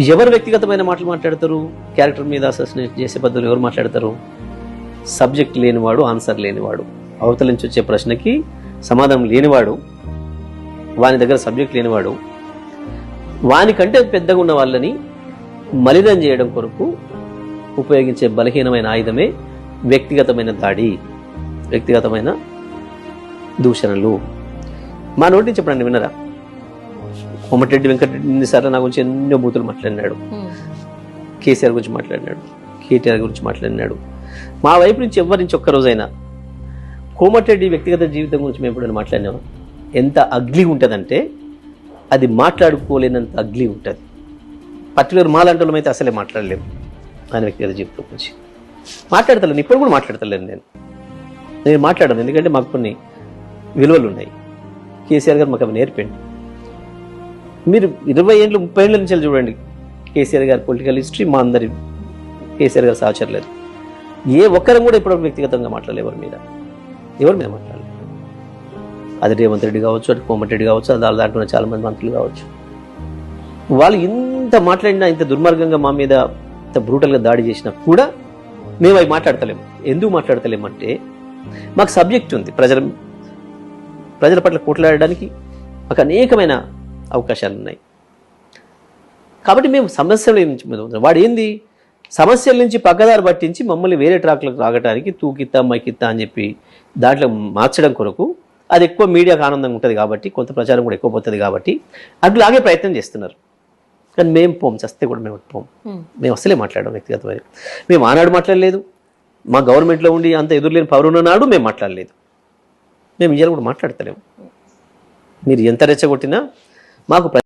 ఎవరు వ్యక్తిగతమైన మాటలు మాట్లాడతారు? క్యారెక్టర్ మీద అసోసినేట్ చేసే పద్ధతులు ఎవరు మాట్లాడతారు? సబ్జెక్ట్ లేనివాడు ఆన్సర్ లేనివాడు. అవతల నుంచి వచ్చే ప్రశ్నకి సమాధానం లేనివాడు వాని దగ్గర సబ్జెక్ట్ లేనివాడు వానికంటే పెద్దగా ఉన్న వాళ్ళని మలినం చేయడం కొరకు ఉపయోగించే బలహీనమైన ఆయుధమే వ్యక్తిగతమైన దాడి వ్యక్తిగతమైన దూషణలు. మా నోటి నుంచి ఎప్పుడన్నా విన్నరా? కోమటిరెడ్డి వెంకటరెడ్డి ఎన్నిసార్లు నా గురించి ఎన్నో బూతులు మాట్లాడినాడు. కేసీఆర్ గురించి మాట్లాడినాడు. కేటీఆర్ గురించి మాట్లాడినాడు. మా వైపు నుంచి ఎవరి నుంచి ఒక్క రోజైనా కోమటిరెడ్డి వ్యక్తిగత జీవితం గురించి మేము ఎప్పుడైనా మాట్లాడినాము? ఎంత అగ్లీ ఉంటుందంటే అది మాట్లాడుకోలేనంత అగ్లీ ఉంటుంది. పర్టికులర్ మాలాంటి వాళ్ళం అయితే అసలే మాట్లాడలేము ఆయన వ్యక్తిగత జీవితం గురించి. మాట్లాడతలేను ఇప్పుడు కూడా మాట్లాడతలేను నేను. నేను మాట్లాడను. ఎందుకంటే మాకు కొన్ని విలువలు ఉన్నాయి. కేసీఆర్ గారు మాకు అవి నేర్పండి. మీరు ఇరవై ఏళ్ళు ముప్పై ఏళ్ళ నుంచి చూడండి. కేసీఆర్ గారి పొలిటికల్ హిస్టరీ మా అందరి కేసీఆర్ గారు సహచరులేదు ఏ ఒక్కరం కూడా ఇప్పుడు వ్యక్తిగతంగా మాట్లాడలేదు ఎవరి మీద. ఎవరి మీద మాట్లాడలేదు అది రేవంత్ రెడ్డి కావచ్చు అటు కోమటిరెడ్డి కావచ్చు అది దాంట్లో చాలామంది చాలా మంది మంత్రులు కావచ్చు. వాళ్ళు ఇంత మాట్లాడినా ఇంత దుర్మార్గంగా మా మీద ఇంత బ్రూటల్గా దాడి చేసినా కూడా మేము అవి మాట్లాడతలేము. ఎందుకు మాట్లాడతలేము అంటే మాకు సబ్జెక్ట్ ఉంది. ప్రజల ప్రజల పట్ల కొట్లాడడానికి మాకు అనేకమైన అవకాశాలు ఉన్నాయి కాబట్టి మేము సమస్యల నుంచి. వాడు ఏంది? సమస్యల నుంచి పక్కదారి పట్టించి మమ్మల్ని వేరే ట్రాక్లకు రాగటానికి తూకిత్తా మైకిత్తా అని చెప్పి దాంట్లో మార్చడం కొరకు అది ఎక్కువ మీడియాకు ఆనందంగా ఉంటుంది కాబట్టి కొంత ప్రచారం కూడా ఎక్కువ పోతుంది కాబట్టి అట్లాగే ప్రయత్నం చేస్తున్నారు. కానీ మేము పోం చస్తే కూడా మేము పోం. మేము అసలే మాట్లాడడం వ్యక్తిగతమైన మేము ఆనాడు మాట్లాడలేదు. మా గవర్నమెంట్లో ఉండి అంత ఎదురులేని పవర్ ఉన్న నాడు మేము మాట్లాడలేదు. మేము ఇవాళ కూడా మాట్లాడతలేము మీరు ఎంత రెచ్చగొట్టినా మాకు